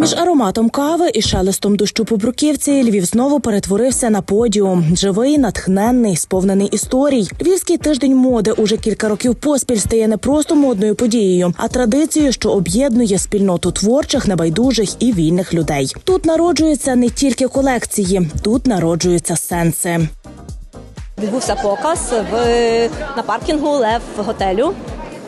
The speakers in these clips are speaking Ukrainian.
Між ароматом кави і шелестом дощу по бруківці Львів знову перетворився на подіум. Живий, натхненний, сповнений історій. Львівський тиждень моди уже кілька років поспіль стає не просто модною подією, а традицією, що об'єднує спільноту творчих, небайдужих і вільних людей. Тут народжуються не тільки колекції, тут народжуються сенси. Відбувся показ в на паркінгу Лев готелю.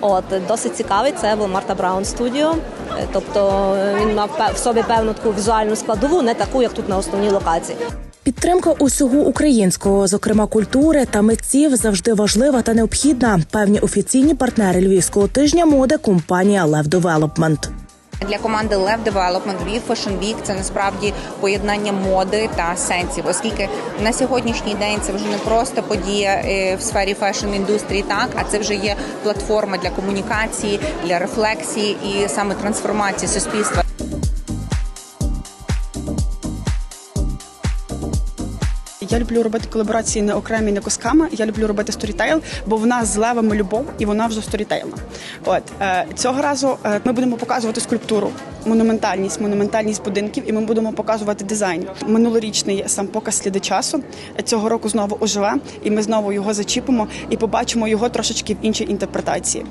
От досить цікавий. Це був Марта Браун студіо. Е, Тобто він мав в собі певну таку візуальну складову, не таку, як тут на основній локації. Підтримка усього українського, зокрема культури та митців, завжди важлива та необхідна. Певні офіційні партнери львівського тижня моди компанія Лев Девелопмент. Для команди Lev Development Lviv Fashion Week це насправді поєднання моди та сенсів, оскільки на сьогоднішній день це вже не просто подія е, в сфері фешн індустрії, так а це вже є платформа для комунікації, для рефлексії і саме трансформації суспільства. Я люблю робити колаборації не окремі, не кусками. Я люблю робити сторітейл, бо в нас з левами любов і вона вже сторітейлна. От е, цього разу е, ми будемо показувати скульптуру, монументальність, монументальність будинків, і ми будемо показувати дизайн. Минулорічний сам показ сліди часу цього року знову оживе, і ми знову його зачіпимо і побачимо його трошечки в іншій інтерпретації.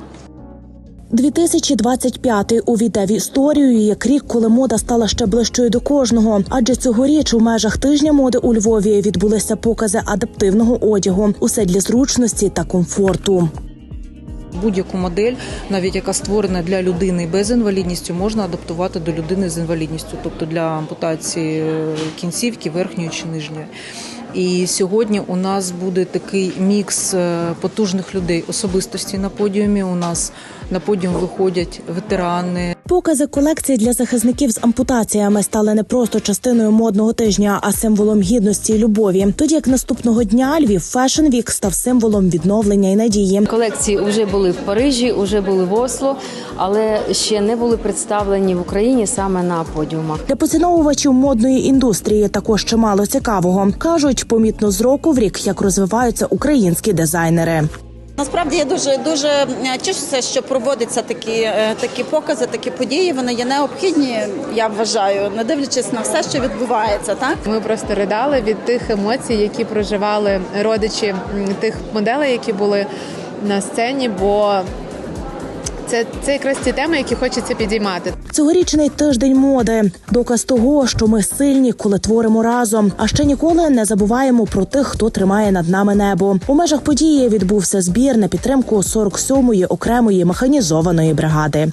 2025 увійде в історію як рік, коли мода стала ще ближчою до кожного. Адже цьогоріч у межах тижня моди у Львові відбулися покази адаптивного одягу. Усе для зручності та комфорту. Будь-яку модель, навіть яка створена для людини без інвалідністю, можна адаптувати до людини з інвалідністю, тобто для ампутації кінцівки верхньої чи нижньої. І сьогодні у нас буде такий мікс е, потужних людей, особистості на подіумі. У нас на подіум виходять ветерани, Покази колекцій для захисників з ампутаціями стали не просто частиною модного тижня, а символом гідності і любові. Тоді як наступного дня Львів Fashion Week став символом відновлення і надії. Колекції вже були в Парижі, вже були в Осло, але ще не були представлені в Україні саме на подіумах. Для поціновувачів модної індустрії також чимало цікавого. кажуть, помітно з року в рік, як розвиваються українські дизайнери. Насправді я дуже дуже е, тішуся, що проводяться такі, е, такі покази, такі події. Вони є необхідні. Я вважаю, не дивлячись на все, що відбувається, так Ми просто ридали від тих емоцій, які проживали родичі тих моделей, які були на сцені, бо це, це якраз ті теми, які хочеться підіймати. Цьогорічний тиждень моди доказ того, що ми сильні, коли творимо разом. А ще ніколи не забуваємо про тих, хто тримає над нами небо. У межах події відбувся збір на підтримку 47-ї окремої механізованої бригади.